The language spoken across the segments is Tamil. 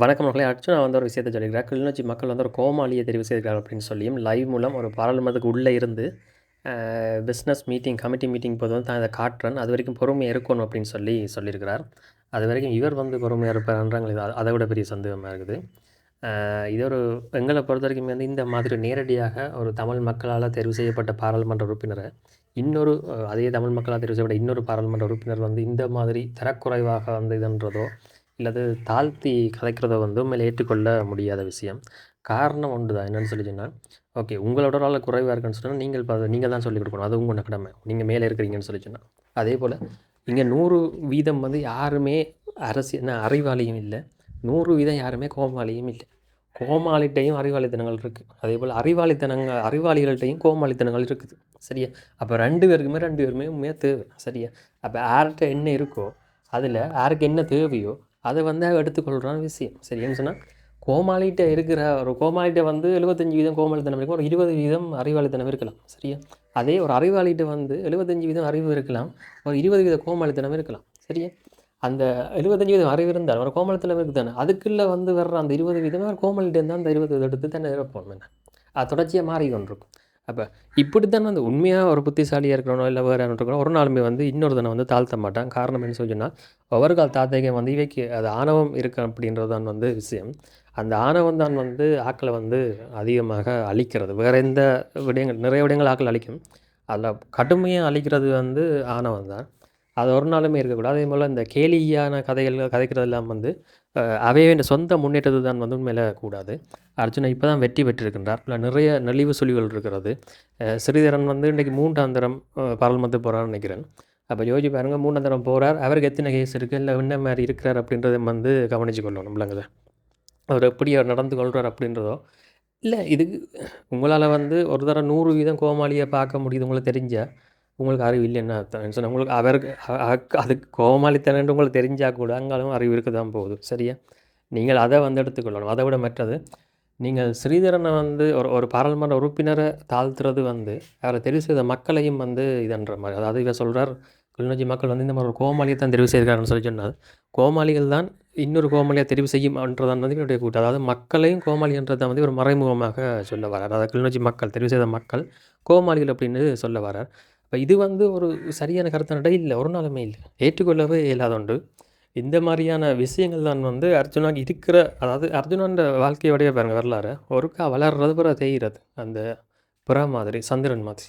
வணக்கம் மக்களே. நான் வந்து ஒரு விஷயத்தை சொல்லியிருக்கிறேன் கிளிநொச்சி மக்கள் வந்து ஒரு கோமாளியை தெரிவு செய்திருக்காங்க அப்படின்னு சொல்லியும் லைவ் மூலம் ஒரு பாராளுமன்றத்துக்கு உள்ளே இருந்து பிஸ்னஸ் மீட்டிங் கமிட்டி மீட்டிங் போது வந்து தான் இதை காட்டுறேன். அது வரைக்கும் பொறுமையாக இருக்கணும் அப்படின்னு சொல்லி சொல்லியிருக்கிறார். அது வரைக்கும் இவர் வந்து பொறுமையாக இருப்பார்ன்றாங்க இது அதை விட பெரிய சந்தேகமாக இருக்குது. இது ஒரு எங்களை பொறுத்த வரைக்கும் வந்து இந்த மாதிரி நேரடியாக ஒரு தமிழ் மக்களால் தெரிவு செய்யப்பட்ட பாராளுமன்ற உறுப்பினரை இன்னொரு அதே தமிழ் மக்களால் தெரிவு செய்யப்பட்ட இன்னொரு பாராளுமன்ற உறுப்பினர் வந்து இந்த மாதிரி தரக்குறைவாக வந்து இதுன்றதோ இல்லது தாழ்த்தி கதைக்கிறத வந்து உண்மையில் ஏற்றுக்கொள்ள முடியாத விஷயம். காரணம் ஒன்று தான். என்னென்னு சொல்லி சொன்னால் ஓகே உங்களோட ஒரு குறைவாக இருக்குன்னு சொன்னால் நீங்கள் இப்போ நீங்கள் தான் சொல்லிக் கொடுக்கணும். அது உங்களோட கடமை. நீங்கள் மேலே இருக்கிறீங்கன்னு சொல்லி சொன்னால். அதே போல் இங்கே நூறு வீதம் வந்து யாருமே அரசியல் அறிவாளியும் இல்லை. நூறு வீதம் யாருமே கோமாளியும் இல்லை. கோமாளிட்டையும் அறிவாளித்தனங்கள் இருக்குது அதே போல் அறிவாளித்தனங்கள் அறிவாளிகள்கிட்டையும் கோமாளித்தனங்கள் இருக்குது. சரியா? அப்போ ரெண்டு பேருக்குமே ரெண்டு பேருமே உண்மையாக தேவை. சரியா? அப்போ யார்கிட்ட என்ன இருக்கோ அதில் யாருக்கு என்ன தேவையோ அதை வந்து எடுத்துக்கொள்கிறான எடுத்துக்கொள்கிறான் விஷயம். சரியான்னு சொன்னால் கோமாளிகிட்ட இருக்கிற ஒரு கோமாளிகிட்ட வந்து எழுபத்தஞ்சு வீதம் கோமாளித்தனம் இருக்கும். ஒரு இருபது வீதம் அறிவாளித்தனம் இருக்கலாம். சரியா? அதே ஒரு அறிவாளிகிட்ட வந்து எழுபத்தஞ்சு வீதம் அறிவு இருக்கலாம். ஒரு இருபது வீத கோமாளித்தனம் இருக்கலாம். சரியா? அந்த எழுபத்தஞ்சு வீதம் அறிவு இருந்தால் ஒரு கோமலத்தில் இருக்குது தானே அதுக்குள்ளே வந்து வர்ற அந்த இருபது வீதம் கோமலிட்டே தான் இருந்தால் அந்த இருபது வீதம் எடுத்து தானே இருப்போம் என்ன? அது தொடர்ச்சியாக மாறி கொண்டிருக்கும் அப்போ இப்படி தான் வந்து உண்மையாக ஒரு புத்திசாலியாக இருக்கிறனோ இல்லை வேறு இருக்கிறோம் ஒரு நாளுமே வந்து இன்னொருத்தனை வந்து தாழ்த்த மாட்டான். காரணம் என்ன சொல்லி சொன்னால் ஒவ்வொரு கால் தாத்தைக்கு வந்து இவைக்கு அது ஆணவம் இருக்கு அப்படின்றது தான் வந்து விஷயம். அந்த ஆணவம் தான் வந்து ஆக்களை வந்து அதிகமாக அழிக்கிறது. வேறு எந்த விடயங்கள் நிறைய விடயங்கள் ஆக்கள் அழிக்கும். அதில் கடுமையாக அழிக்கிறது வந்து ஆணவம் தான் அது ஒரு நாளுமே இருக்கக்கூடாது. அதே போல் இந்த கேலியான கதைகள் கதைக்கிறதெல்லாம் வந்து அவையவின் அவையே இந்த சொந்த முன்னேற்றது தான் வந்து உண்மையில கூடாது. அர்ஜுனா இப்போ தான் வெற்றி பெற்றிருக்கின்றார். இல்லை நிறைய நெளிவு சுழிவுகள் இருக்கிறது. ஸ்ரீதரன் வந்து இன்றைக்கு மூன்றாம் தரம் அஹ், போகிறான்னு நினைக்கிறேன். அப்போ யோசி பாருங்க மூணாம் தரம் போகிறார் அவருக்கு எத்தனை கேஸ் இருக்குது இல்லை என்ன மாதிரி இருக்கிறார் அப்படின்றத வந்து கவனிச்சு கொள்ளணும் இல்லைங்க அவர் எப்படி அவர் நடந்து கொள்கிறார் அப்படின்றதோ இல்லை இதுக்கு உங்களால் வந்து ஒரு தடவை நூறு வீதம் கோமாளியை பார்க்க முடியுது உங்களுக்கு தெரிஞ்சால் உங்களுக்கு அறிவு இல்லைன்னா அர்த்தம். சொன்னால் உங்களுக்கு அவருக்கு அதுக்கு கோமாளித்தனன்று உங்களுக்கு தெரிஞ்சால் கூட அங்காலும் அறிவு இருக்க தான் போகுது. சரியா? நீங்கள் அதை வந்து எடுத்துக்கொள்ளணும். அதை விட மற்றது நீங்கள் ஸ்ரீதரனை வந்து ஒரு ஒரு பாராளுமன்ற உறுப்பினரை தாழ்த்துறது வந்து அவரை தெரிவு செய்த மக்களையும் வந்து இதுன்ற மாதிரி. அதாவது இவர் சொல்கிறார் கிளிநொச்சி மக்கள் வந்து இந்த மாதிரி ஒரு கோமாளியை தான் தெரிவு செய்திருக்காருன்னு சொல்லி சொன்னார். கோமாளிகள் தான் இன்னொரு கோமாளியை தெரிவு செய்யும்ன்றதான் வந்து என்னுடைய கூட்டம் அதாவது மக்களையும் கோமாளின்றதை வந்து ஒரு மறைமுகமாக சொல்ல வரார் அதாவது கிளிநொச்சி மக்கள் தெரிவு செய்த மக்கள் கோமாளிகள் அப்படின்னு சொல்ல வரார் இப்போ இது வந்து ஒரு சரியான கருத்தானடா இல்லை ஒரு நாளுமே இல்லை. ஏற்றுக்கொள்ளவே இயலாத இந்த மாதிரியான விஷயங்கள் தான் வந்து அர்ஜுனாக்கு இருக்கிற அதாவது அர்ஜுனான்ற வாழ்க்கையோடைய பாருங்கள் வரலாறு. ஒருக்கா வளர்றது பிற தெய்கிறது. அந்த புறா மாதிரி சந்திரன் மாதிரி.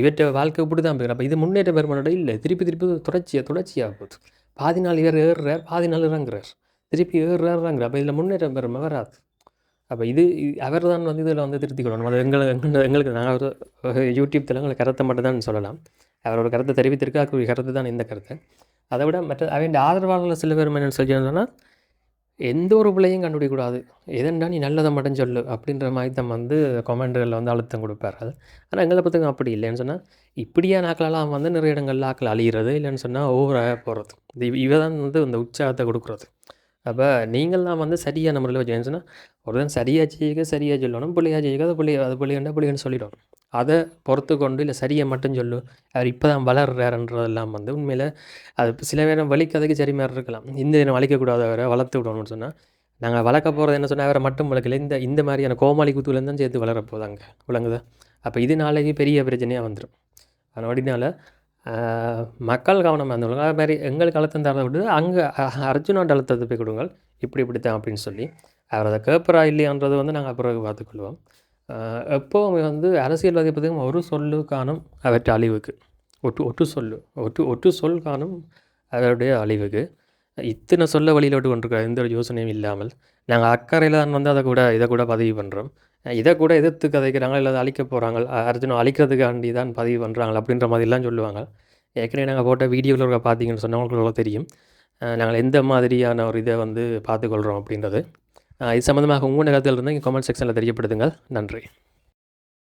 இவற்றை வாழ்க்கை இப்படி தான் போயிடும் அப்போ இது முன்னேற்ற பெருமானோட இல்லை. திருப்பி திருப்பி தொடர்ச்சியாக தொடர்ச்சியாக போகுது. பாதி நாள் இவர் ஏறுறார் பாதி நாள் இறங்குறார். திருப்பி ஏறுறார் இறங்குறார். அப்போ இதில் முன்னேற்றம் பெருமை வராது. அப்போ இது அவர் தான் வந்து இதில் வந்து திருத்திக் கொள்ளணும். அது எங்களை எங்களுக்கு நாங்கள் ஒரு யூடியூப் தளங்களை கருத்தை மட்டும் தான் சொல்லலாம் அவரோட கருத்தை தெரிவித்திருக்கா கருத்து தான் இந்த கருத்து. அதை விட மற்ற அவன் ஆதரவாளர்கள் சில பேர் என்னென்னு சொல்லி எந்த ஒரு பிள்ளையும் கண்டுபிடிக்கக்கூடாது. எதன்டா நீ நல்லதை மட்டும் சொல்லு அப்படின்ற மாதிரி தான் வந்து கொமெண்டுகளில் வந்து அழுத்தம் கொடுப்பார் அது ஆனால் எங்களை பற்றி அப்படி இல்லைன்னு சொன்னால் இப்படியே நாட்களெல்லாம் வந்து நிறைய இடங்கள்ல ஆக்கள் அழிகிறது இல்லைன்னு சொன்னால் ஓவராக போகிறது இது இவ- இவ தான் வந்து இந்த உற்சாகத்தை கொடுக்குறது. அப்போ நீங்கள்லாம் வந்து சரியான முறையில் வச்சு சொன்னால் ஒருத்தன் சரியாக செய்யுங்க சரியாக சொல்லணும் பிள்ளையாக செய்யுங்க அது பிள்ளைய அது பிள்ளைகண்டா பிள்ளைன்னு சொல்லிடணும் அதை பொறுத்து கொண்டு இல்லை சரியை மட்டும் சொல்லு. அவர் இப்போ தான் வளர்றாருன்றதெல்லாம் வந்து உண்மையில் அது சில நேரம் வலிக்கதைக்கு சரி மாதிரி இருக்கலாம். இந்த தினம் வலிக்கக்கூடாது அவரை வளர்த்து விடணும்னு சொன்னால் நாங்கள் வளர்க்க போகிறது என்ன சொன்னால் அவரை மட்டும் வளர்க்கல. இந்த இந்த மாதிரியான கோமாளி குத்துலேருந்து தான் சேர்த்து வளரப்போதாங்க விளங்குதா? அப்போ இது நாளைக்கு பெரிய பிரச்சனையாக வந்துடும் அதனால மக்கள் கவனம் இருந்தவங்க அது மாதிரி எங்களுக்கு அழுத்தம் தரதை விட்டு அங்கே அர்ஜுனாண்ட அழுத்தத்தை போய் கொடுங்கள். இப்படி இப்படித்தான் அப்படின்னு சொல்லி அவர் அதை கேட்பரா இல்லையான்றது வந்து நாங்கள் பிறகு பார்த்துக்கொள்வோம். எப்போவுமே வந்து அரசியல்வாதி பற்றியும் ஒரு சொல்லு காணும் அவற்றை அழிவுக்கு. ஒட்டு ஒட்டு சொல்லு ஒட்டு ஒட்டு சொல் காணும் அவருடைய அழிவுக்கு. இத்தனை சொல்ல வழியில் விட்டு கொண்டிருக்கிற எந்த ஒரு யோசனையும் இல்லாமல் நாங்கள் அக்கறையில் தான் வந்து அதை கூட இதை கூட பதிவு பண்ணுறோம் இதை கூட எதிர்த்து கதைக்கிறாங்க இல்லை அழிக்க போகிறாங்க அர்ஜுன் அழிக்கிறதுக்காண்டி தான் பதிவு பண்ணுறாங்க அப்படின்ற மாதிரிலாம் சொல்லுவாங்க. ஏற்கனவே நாங்கள் போட்ட வீடியோவில் இருக்க பார்த்தீங்கன்னு சொன்னவங்களுக்கு தெரியும். நாங்கள் எந்த மாதிரியான ஒரு இதை வந்து பார்த்துக்கொள்கிறோம் அப்படின்றது. இது சம்மந்தமாக உங்களோட கருத்துகள் இருந்தால் கமெண்ட் செக்ஷனில் தெரியப்படுத்துங்கள். நன்றி.